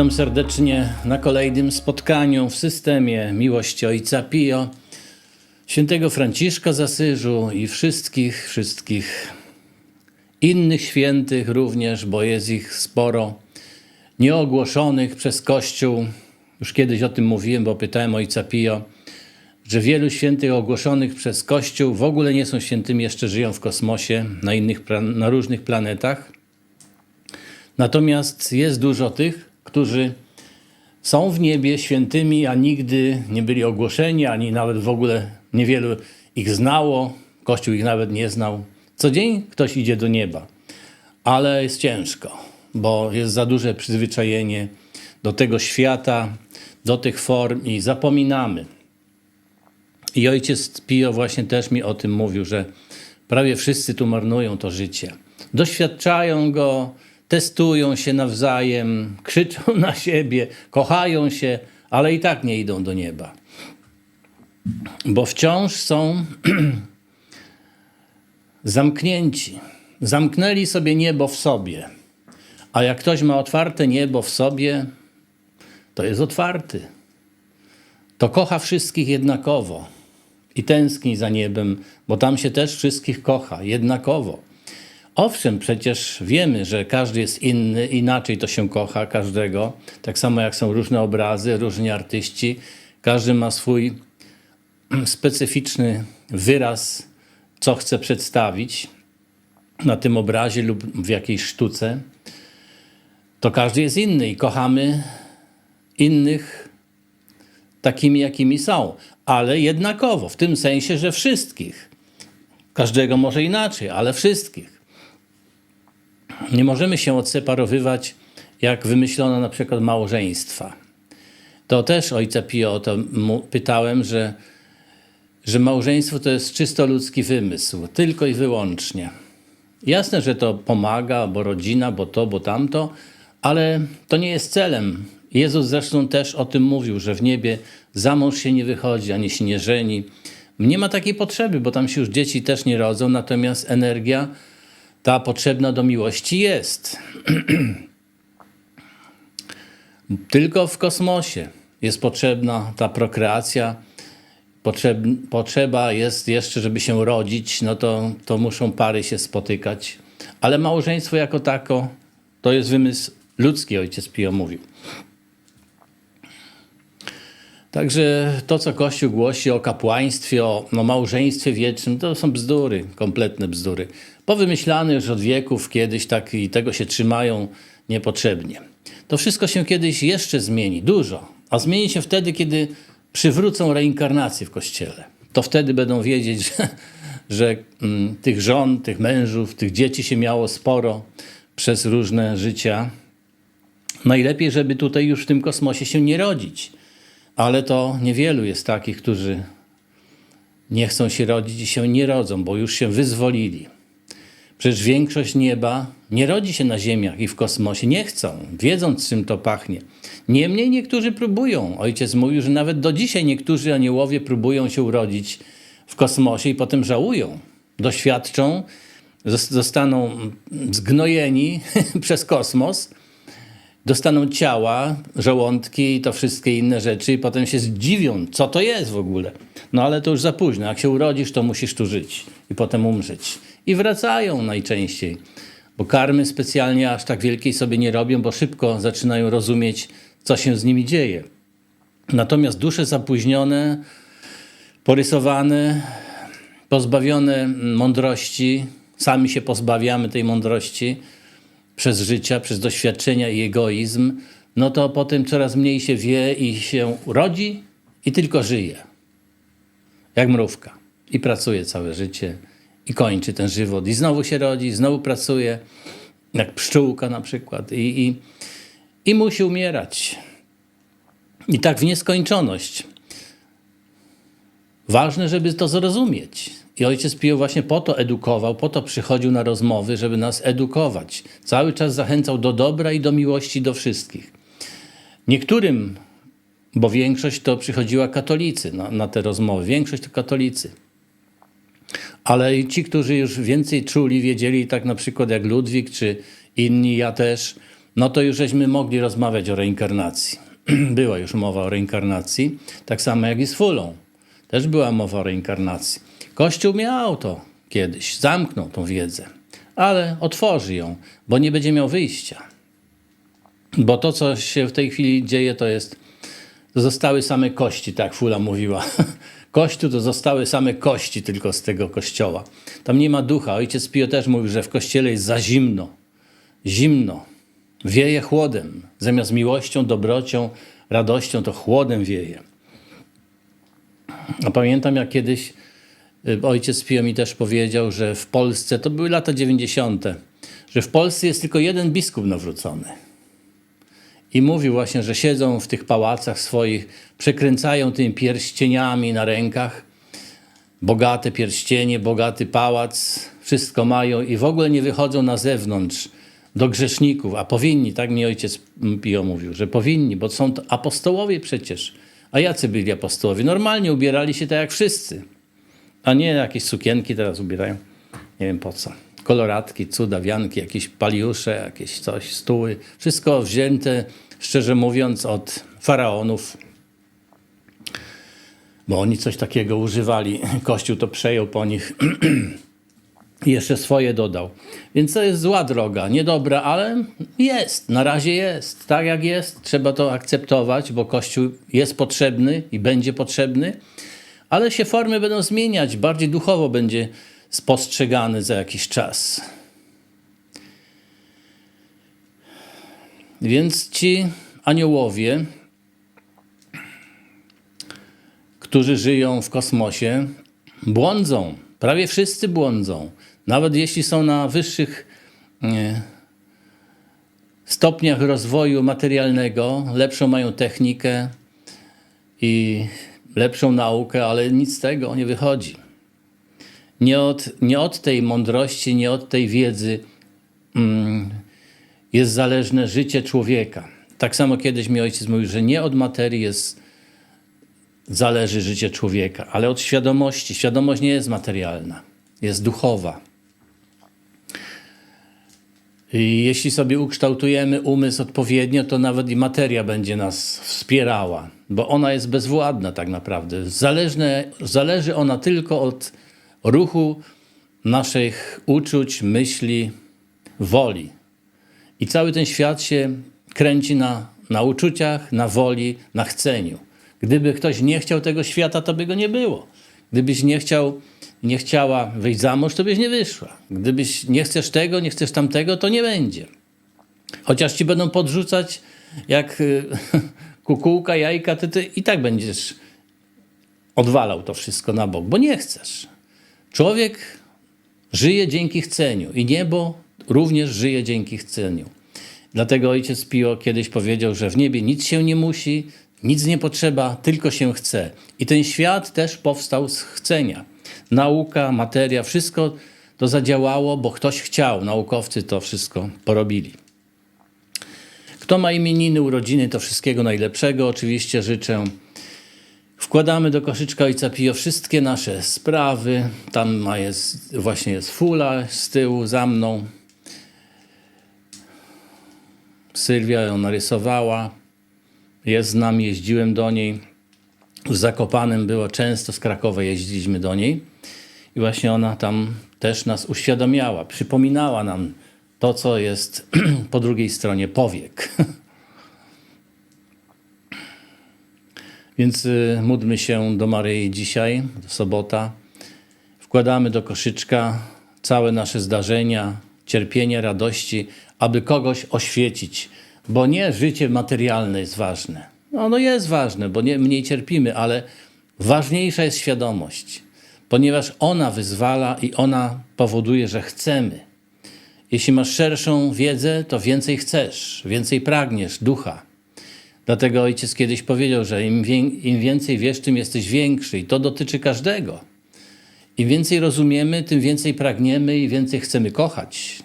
Witam serdecznie na kolejnym spotkaniu w systemie miłości Ojca Pio, świętego Franciszka z Asyżu i wszystkich, wszystkich innych świętych również, bo jest ich sporo, nieogłoszonych przez Kościół. Już kiedyś o tym mówiłem, bo pytałem Ojca Pio, że wielu świętych ogłoszonych przez Kościół w ogóle nie są świętymi, jeszcze żyją w kosmosie, na, innych, na różnych planetach. Natomiast jest dużo tych, którzy są w niebie świętymi, a nigdy nie byli ogłoszeni, ani nawet w ogóle niewielu ich znało, Kościół ich nawet nie znał. Co dzień ktoś idzie do nieba, ale jest ciężko, bo jest za duże przyzwyczajenie do tego świata, do tych form i zapominamy. I ojciec Pio właśnie też mi o tym mówił, że prawie wszyscy tu marnują to życie. Doświadczają go, testują się nawzajem, krzyczą na siebie, kochają się, ale i tak nie idą do nieba. Bo wciąż są zamknięci. Zamknęli sobie niebo w sobie. A jak ktoś ma otwarte niebo w sobie, to jest otwarty. To kocha wszystkich jednakowo i tęskni za niebem, bo tam się też wszystkich kocha jednakowo. Owszem, przecież wiemy, że każdy jest inny, inaczej to się kocha każdego. Tak samo jak są różne obrazy, różni artyści, każdy ma swój specyficzny wyraz, co chce przedstawić na tym obrazie lub w jakiejś sztuce. To każdy jest inny i kochamy innych takimi, jakimi są, ale jednakowo, w tym sensie, że wszystkich. Każdego może inaczej, ale wszystkich. Nie możemy się odseparowywać, jak wymyślono na przykład małżeństwa. To też ojca Pio o to pytałem, że, że małżeństwo to jest czysto ludzki wymysł, tylko i wyłącznie. Jasne, że to pomaga, bo rodzina, bo to, bo tamto, ale to nie jest celem. Jezus zresztą też o tym mówił, że w niebie za mąż się nie wychodzi, ani się nie żeni. Nie ma takiej potrzeby, bo tam się już dzieci też nie rodzą, natomiast energia ta potrzebna do miłości jest. Tylko w kosmosie jest potrzebna ta prokreacja. Potrzeb, potrzeba jest jeszcze, żeby się rodzić, no to, to muszą pary się spotykać. Ale małżeństwo jako tako to jest wymysł ludzki, ojciec Pio mówił. Także to, co Kościół głosi o kapłaństwie, o no, małżeństwie wiecznym, to są bzdury, kompletne bzdury. Powymyślane już od wieków kiedyś tak i tego się trzymają niepotrzebnie. To wszystko się kiedyś jeszcze zmieni, dużo. A zmieni się wtedy, kiedy przywrócą reinkarnację w Kościele. To wtedy będą wiedzieć, że, że mm, tych żon, tych mężów, tych dzieci się miało sporo przez różne życia. Najlepiej, żeby tutaj już w tym kosmosie się nie rodzić. Ale to niewielu jest takich, którzy nie chcą się rodzić i się nie rodzą, bo już się wyzwolili. Przecież większość nieba nie rodzi się na ziemiach i w kosmosie. Nie chcą, wiedząc czym to pachnie. Niemniej niektórzy próbują. Ojciec mówił, że nawet do dzisiaj niektórzy aniołowie próbują się urodzić w kosmosie i potem żałują. Doświadczą, zos- zostaną zgnojeni przez kosmos, dostaną ciała, żołądki i to wszystkie inne rzeczy i potem się zdziwią, co to jest w ogóle. No ale to już za późno. Jak się urodzisz, to musisz tu żyć i potem umrzeć. I wracają najczęściej, bo karmy specjalnie aż tak wielkiej sobie nie robią, bo szybko zaczynają rozumieć, co się z nimi dzieje. Natomiast dusze zapóźnione, porysowane, pozbawione mądrości, sami się pozbawiamy tej mądrości, przez życia, przez doświadczenia i egoizm, no to potem coraz mniej się wie i się rodzi i tylko żyje. Jak mrówka. I pracuje całe życie i kończy ten żywot. I znowu się rodzi, znowu pracuje, jak pszczółka na przykład. I, i, i musi umierać. I tak w nieskończoność. Ważne, żeby to zrozumieć. I ojciec Pio właśnie po to edukował, po to przychodził na rozmowy, żeby nas edukować. Cały czas zachęcał do dobra i do miłości do wszystkich. Niektórym, bo większość to przychodziła katolicy na, na te rozmowy, większość to katolicy. Ale i ci, którzy już więcej czuli, wiedzieli, tak na przykład jak Ludwik czy inni, ja też, no to już żeśmy mogli rozmawiać o reinkarnacji. Była już mowa o reinkarnacji, tak samo jak i z fulą. Też była mowa o reinkarnacji. Kościół miał to kiedyś, zamknął tą wiedzę, ale otworzy ją, bo nie będzie miał wyjścia. Bo to, co się w tej chwili dzieje, to jest, zostały same kości, tak Fula mówiła. Kościół to zostały same kości tylko z tego kościoła. Tam nie ma ducha. Ojciec Pio też mówił, że w kościele jest za zimno. Zimno. Wieje chłodem. Zamiast miłością, dobrocią, radością, to chłodem wieje. A pamiętam, jak kiedyś y, ojciec Pio mi też powiedział, że w Polsce, to były lata 90., że w Polsce jest tylko jeden biskup nawrócony. I mówił właśnie, że siedzą w tych pałacach swoich, przekręcają tymi pierścieniami na rękach, bogate pierścienie, bogaty pałac, wszystko mają i w ogóle nie wychodzą na zewnątrz do grzeszników, a powinni, tak mi ojciec Pio mówił, że powinni, bo są to apostołowie przecież. A jacy byli apostołowie? Normalnie ubierali się tak jak wszyscy, a nie jakieś sukienki teraz ubierają. Nie wiem po co. Koloratki, cuda, wianki, jakieś paliusze, jakieś coś, stóły. Wszystko wzięte, szczerze mówiąc, od faraonów, bo oni coś takiego używali. Kościół to przejął po nich i jeszcze swoje dodał. Więc to jest zła droga, niedobra, ale jest, na razie jest. Tak jak jest, trzeba to akceptować, bo Kościół jest potrzebny i będzie potrzebny, ale się formy będą zmieniać, bardziej duchowo będzie spostrzegany za jakiś czas. Więc ci aniołowie, którzy żyją w kosmosie, błądzą. Prawie wszyscy błądzą. Nawet jeśli są na wyższych nie, stopniach rozwoju materialnego, lepszą mają technikę i lepszą naukę, ale nic z tego nie wychodzi. Nie od, nie od tej mądrości, nie od tej wiedzy mm, jest zależne życie człowieka. Tak samo kiedyś mi ojciec mówił, że nie od materii jest, zależy życie człowieka, ale od świadomości. Świadomość nie jest materialna, jest duchowa. I jeśli sobie ukształtujemy umysł odpowiednio, to nawet i materia będzie nas wspierała, bo ona jest bezwładna tak naprawdę. Zależne, zależy ona tylko od ruchu naszych uczuć, myśli, woli. I cały ten świat się kręci na, na uczuciach, na woli, na chceniu. Gdyby ktoś nie chciał tego świata, to by go nie było. Gdybyś nie chciał, nie chciała wyjść za mąż, to byś nie wyszła. Gdybyś nie chcesz tego, nie chcesz tamtego, to nie będzie. Chociaż ci będą podrzucać jak y, kukułka, jajka, ty, ty i tak będziesz odwalał to wszystko na bok, bo nie chcesz. Człowiek żyje dzięki chceniu i niebo również żyje dzięki chceniu. Dlatego ojciec Pio kiedyś powiedział, że w niebie nic się nie musi, nic nie potrzeba, tylko się chce. I ten świat też powstał z chcenia. Nauka, materia, wszystko to zadziałało, bo ktoś chciał. Naukowcy to wszystko porobili. Kto ma imieniny, urodziny, to wszystkiego najlepszego. Oczywiście życzę. Wkładamy do koszyczka Ojca Pio wszystkie nasze sprawy. Tam ma jest, właśnie jest fula z tyłu za mną. Sylwia ją narysowała. Jest z nami, jeździłem do niej. W Zakopanem było często, z Krakowa jeździliśmy do niej. I właśnie ona tam też nas uświadamiała, przypominała nam to, co jest po drugiej stronie powiek. Więc y, módlmy się do Maryi dzisiaj, sobota. Wkładamy do koszyczka całe nasze zdarzenia, cierpienie, radości, aby kogoś oświecić. Bo nie życie materialne jest ważne. No, ono jest ważne, bo nie, mniej cierpimy, ale ważniejsza jest świadomość, ponieważ ona wyzwala i ona powoduje, że chcemy. Jeśli masz szerszą wiedzę, to więcej chcesz, więcej pragniesz ducha. Dlatego ojciec kiedyś powiedział, że im, wie, im więcej wiesz, tym jesteś większy, i to dotyczy każdego. Im więcej rozumiemy, tym więcej pragniemy i więcej chcemy kochać.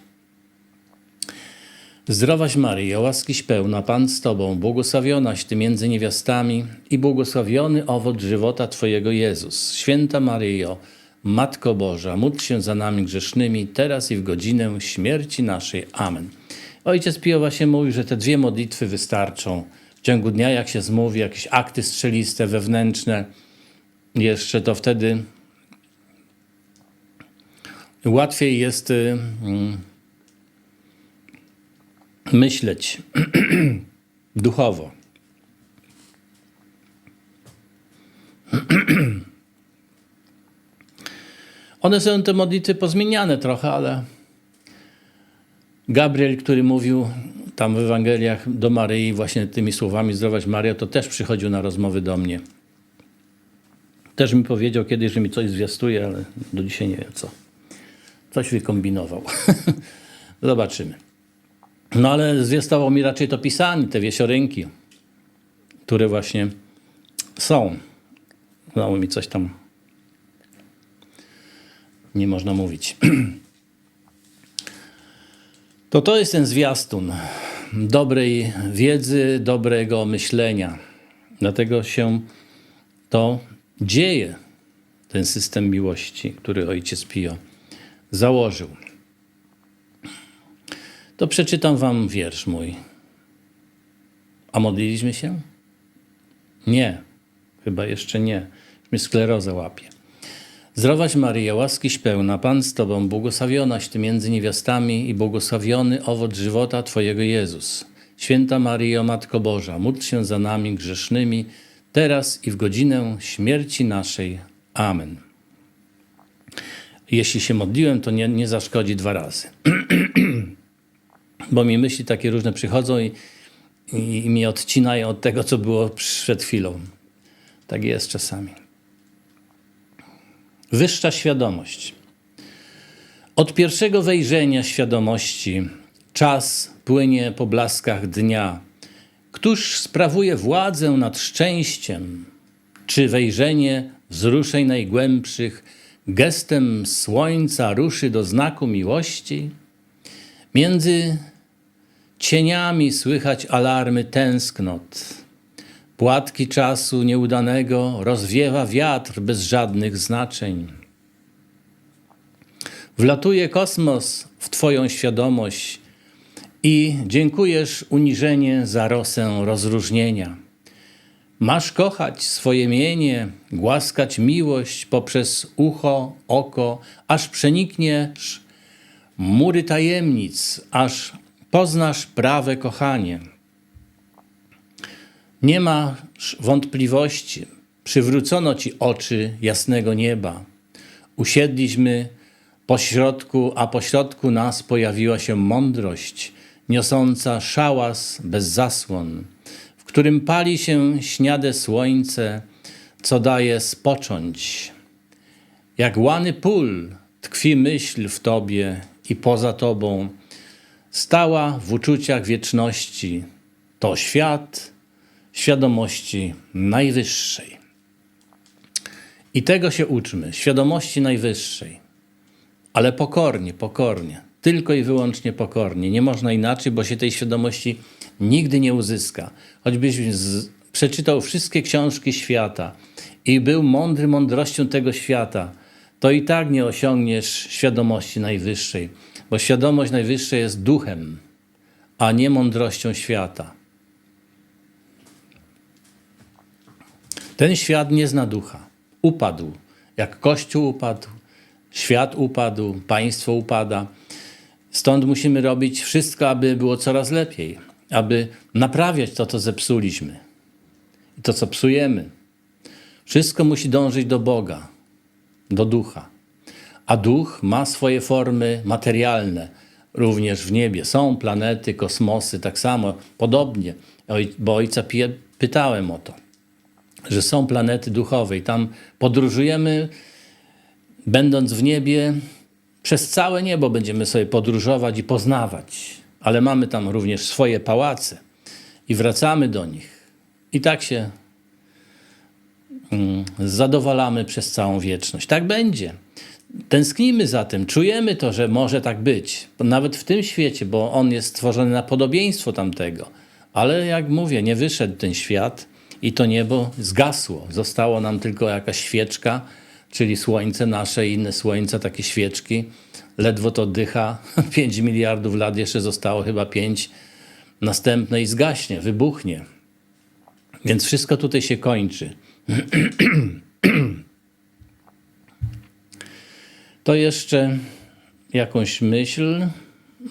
Zdrowaś Maryjo, łaskiś pełna, Pan z Tobą, błogosławionaś Ty między niewiastami i błogosławiony owoc żywota Twojego Jezus. Święta Maryjo, Matko Boża, módl się za nami grzesznymi, teraz i w godzinę śmierci naszej. Amen. Ojciec Pio właśnie mówi, że te dwie modlitwy wystarczą. Ciągu dnia, jak się zmówi, jakieś akty strzeliste, wewnętrzne, jeszcze to wtedy łatwiej jest y, mm, myśleć duchowo. One są te modlitwy pozmieniane trochę, ale Gabriel, który mówił tam w Ewangeliach do Maryi właśnie tymi słowami zdrowaś Maria, to też przychodził na rozmowy do mnie. Też mi powiedział kiedyś, że mi coś zwiastuje, ale do dzisiaj nie wiem co. Coś wykombinował. Zobaczymy. No ale zwiastował mi raczej to pisanie, te wiesiorinki, które właśnie są. Znowu mi coś tam nie można mówić. To to jest ten zwiastun dobrej wiedzy, dobrego myślenia. Dlatego się to dzieje, ten system miłości, który ojciec Pio założył. To przeczytam wam wiersz mój. A modliliśmy się? Nie, chyba jeszcze nie. Mnie skleroza łapie. Zdrowaś Maryjo, łaskiś pełna, Pan z Tobą, błogosławionaś Ty między niewiastami i błogosławiony owoc żywota Twojego Jezus. Święta Maryjo, Matko Boża, módl się za nami grzesznymi, teraz i w godzinę śmierci naszej. Amen. Jeśli się modliłem, to nie, nie zaszkodzi dwa razy. Bo mi myśli takie różne przychodzą i, i, i mnie odcinają od tego, co było przed chwilą. Tak jest czasami. Wyższa świadomość. Od pierwszego wejrzenia świadomości czas płynie po blaskach dnia. Któż sprawuje władzę nad szczęściem? Czy wejrzenie wzruszeń najgłębszych gestem słońca ruszy do znaku miłości? Między cieniami słychać alarmy tęsknot. Płatki czasu nieudanego rozwiewa wiatr bez żadnych znaczeń. Wlatuje kosmos w Twoją świadomość i dziękujesz uniżenie za rosę rozróżnienia. Masz kochać swoje mienie, głaskać miłość poprzez ucho, oko, aż przenikniesz mury tajemnic, aż poznasz prawe kochanie. Nie masz wątpliwości, przywrócono ci oczy jasnego nieba. Usiedliśmy pośrodku, a pośrodku nas pojawiła się mądrość, niosąca szałas bez zasłon, w którym pali się śniade słońce, co daje spocząć. Jak łany pól tkwi myśl w tobie i poza tobą, stała w uczuciach wieczności. To świat, świadomości najwyższej. I tego się uczmy, świadomości najwyższej. Ale pokornie, pokornie, tylko i wyłącznie pokornie. Nie można inaczej, bo się tej świadomości nigdy nie uzyska. Choćbyś przeczytał wszystkie książki świata i był mądry mądrością tego świata, to i tak nie osiągniesz świadomości najwyższej, bo świadomość najwyższa jest duchem, a nie mądrością świata. Ten świat nie zna ducha. Upadł. Jak Kościół upadł, świat upadł, państwo upada. Stąd musimy robić wszystko, aby było coraz lepiej, aby naprawiać to, co zepsuliśmy i to, co psujemy. Wszystko musi dążyć do Boga, do ducha. A duch ma swoje formy materialne, również w niebie. Są planety, kosmosy, tak samo, podobnie, bo ojca pytałem o to że są planety duchowe i tam podróżujemy, będąc w niebie, przez całe niebo będziemy sobie podróżować i poznawać, ale mamy tam również swoje pałace i wracamy do nich. I tak się mm, zadowalamy przez całą wieczność. Tak będzie. Tęsknimy za tym, czujemy to, że może tak być, nawet w tym świecie, bo on jest stworzony na podobieństwo tamtego. Ale jak mówię, nie wyszedł ten świat i to niebo zgasło. Zostało nam tylko jakaś świeczka, czyli słońce nasze i inne słońca, takie świeczki. Ledwo to dycha. 5 miliardów lat jeszcze zostało, chyba 5. Następne i zgaśnie, wybuchnie. Więc wszystko tutaj się kończy. To jeszcze jakąś myśl,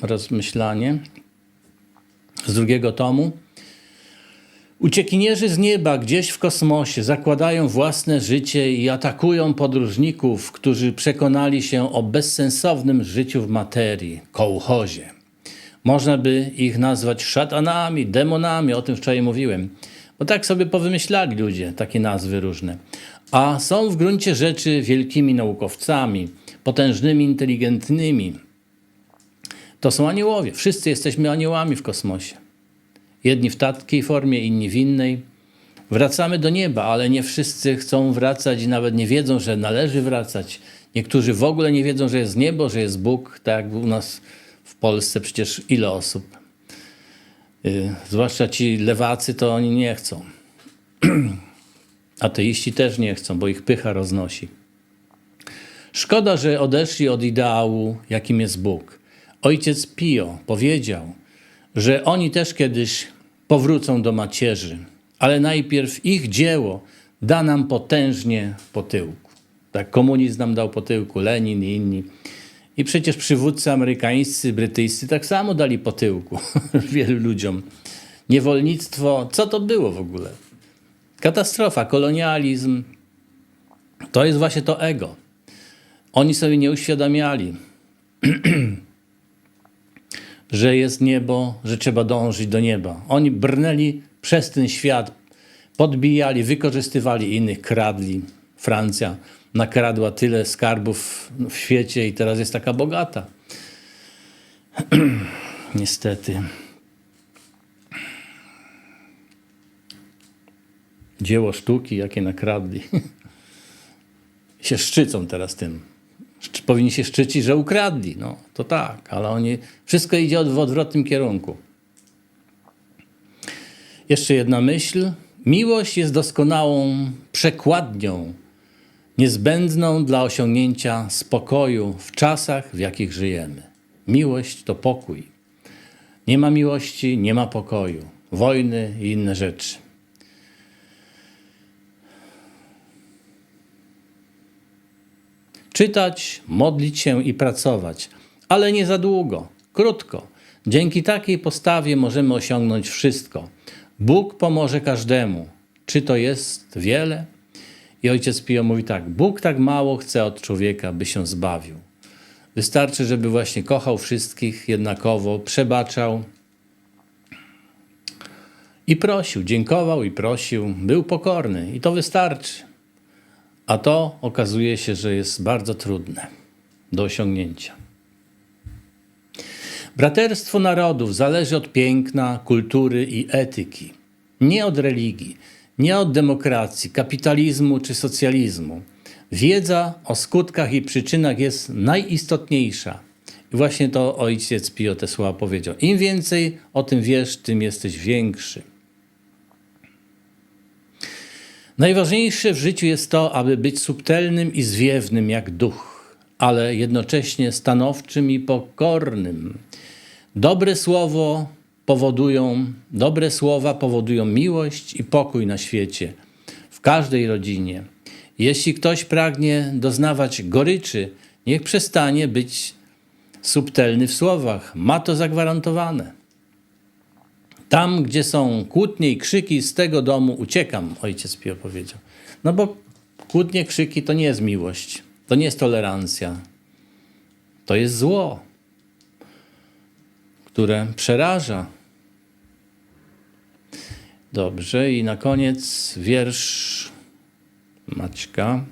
rozmyślanie z drugiego tomu. Uciekinierzy z nieba gdzieś w kosmosie zakładają własne życie i atakują podróżników, którzy przekonali się o bezsensownym życiu w materii, kołchozie. Można by ich nazwać szatanami, demonami, o tym wczoraj mówiłem. Bo tak sobie powymyślali ludzie takie nazwy różne. A są w gruncie rzeczy wielkimi naukowcami, potężnymi, inteligentnymi. To są aniołowie. Wszyscy jesteśmy aniołami w kosmosie. Jedni w takiej formie, inni w innej. Wracamy do nieba, ale nie wszyscy chcą wracać i nawet nie wiedzą, że należy wracać. Niektórzy w ogóle nie wiedzą, że jest niebo, że jest Bóg, tak jak u nas w Polsce przecież ile osób. Yy, zwłaszcza ci lewacy, to oni nie chcą. Ateiści też nie chcą, bo ich pycha roznosi. Szkoda, że odeszli od ideału, jakim jest Bóg. Ojciec Pio powiedział, że oni też kiedyś powrócą do macierzy, ale najpierw ich dzieło da nam potężnie po tyłku. Tak, komunizm nam dał po tyłku, Lenin i inni. I przecież przywódcy amerykańscy, brytyjscy tak samo dali po tyłku wielu ludziom. Niewolnictwo, co to było w ogóle? Katastrofa, kolonializm. To jest właśnie to ego. Oni sobie nie uświadamiali, że jest niebo, że trzeba dążyć do nieba. Oni brnęli przez ten świat, podbijali, wykorzystywali innych, kradli. Francja nakradła tyle skarbów w świecie i teraz jest taka bogata. Niestety. Dzieło sztuki, jakie nakradli. się szczycą teraz tym. Powinni się szczycić, że ukradli. No to tak, ale oni. Wszystko idzie w odwrotnym kierunku. Jeszcze jedna myśl. Miłość jest doskonałą przekładnią, niezbędną dla osiągnięcia spokoju w czasach, w jakich żyjemy. Miłość to pokój. Nie ma miłości, nie ma pokoju. Wojny i inne rzeczy. Czytać, modlić się i pracować, ale nie za długo, krótko. Dzięki takiej postawie możemy osiągnąć wszystko. Bóg pomoże każdemu. Czy to jest wiele? I ojciec Pio mówi tak: Bóg tak mało chce od człowieka, by się zbawił. Wystarczy, żeby właśnie kochał wszystkich jednakowo, przebaczał i prosił, dziękował i prosił, był pokorny i to wystarczy. A to okazuje się, że jest bardzo trudne do osiągnięcia. Braterstwo narodów zależy od piękna, kultury i etyki, nie od religii, nie od demokracji, kapitalizmu czy socjalizmu. Wiedza o skutkach i przyczynach jest najistotniejsza. I właśnie to ojciec Pio te słowa powiedział. Im więcej o tym wiesz, tym jesteś większy. Najważniejsze w życiu jest to, aby być subtelnym i zwiewnym jak duch, ale jednocześnie stanowczym i pokornym. Dobre słowo powodują, dobre słowa powodują miłość i pokój na świecie, w każdej rodzinie. Jeśli ktoś pragnie doznawać goryczy, niech przestanie być subtelny w słowach. Ma to zagwarantowane. Tam, gdzie są kłótnie i krzyki, z tego domu uciekam, ojciec Pio powiedział. No bo kłótnie, krzyki to nie jest miłość, to nie jest tolerancja. To jest zło, które przeraża. Dobrze, i na koniec wiersz Maćka.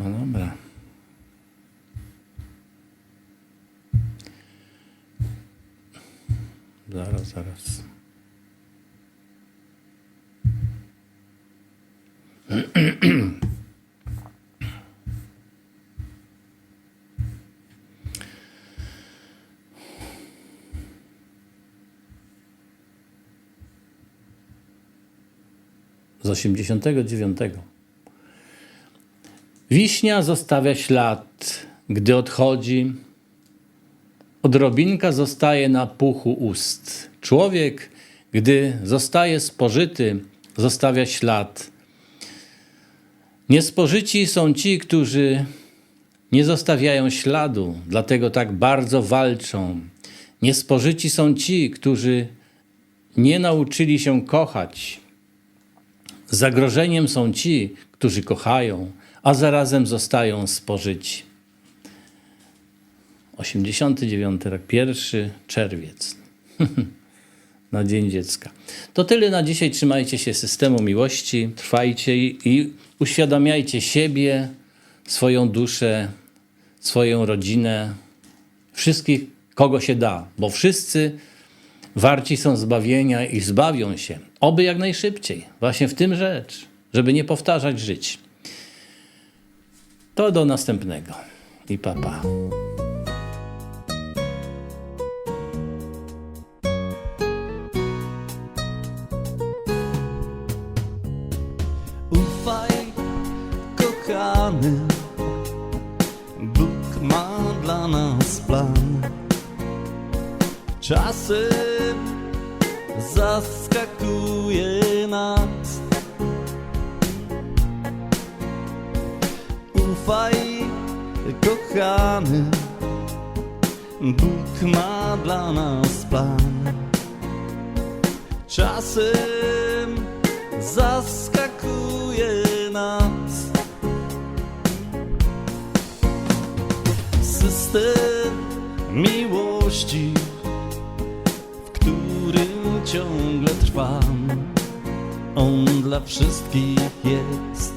No dobra. Zaraz, zaraz. Z osiemdziesiątego dziewiątego. Wiśnia zostawia ślad, gdy odchodzi. Odrobinka zostaje na puchu ust. Człowiek, gdy zostaje spożyty, zostawia ślad. Niespożyci są ci, którzy nie zostawiają śladu, dlatego tak bardzo walczą. Niespożyci są ci, którzy nie nauczyli się kochać. Zagrożeniem są ci, którzy kochają, a zarazem zostają spożyci. 89 rok, 1 czerwiec. na Dzień Dziecka. To tyle na dzisiaj. Trzymajcie się systemu miłości, trwajcie i, uświadamiajcie siebie, swoją duszę, swoją rodzinę, wszystkich, kogo się da, bo wszyscy warci są zbawienia i zbawią się. Oby jak najszybciej. Właśnie w tym rzecz, żeby nie powtarzać żyć. To do następnego. I papa. Pa. Zaskakuje nas system miłości, w którym ciągle trwam. On dla wszystkich jest,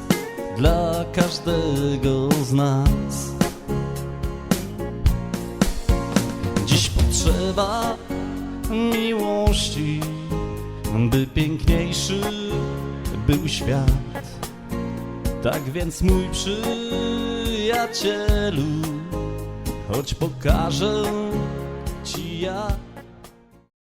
dla każdego z nas. Dziś potrzeba miłości, by piękniejszy był świat. Tak więc mój przyjacielu, choć pokażę ci jak.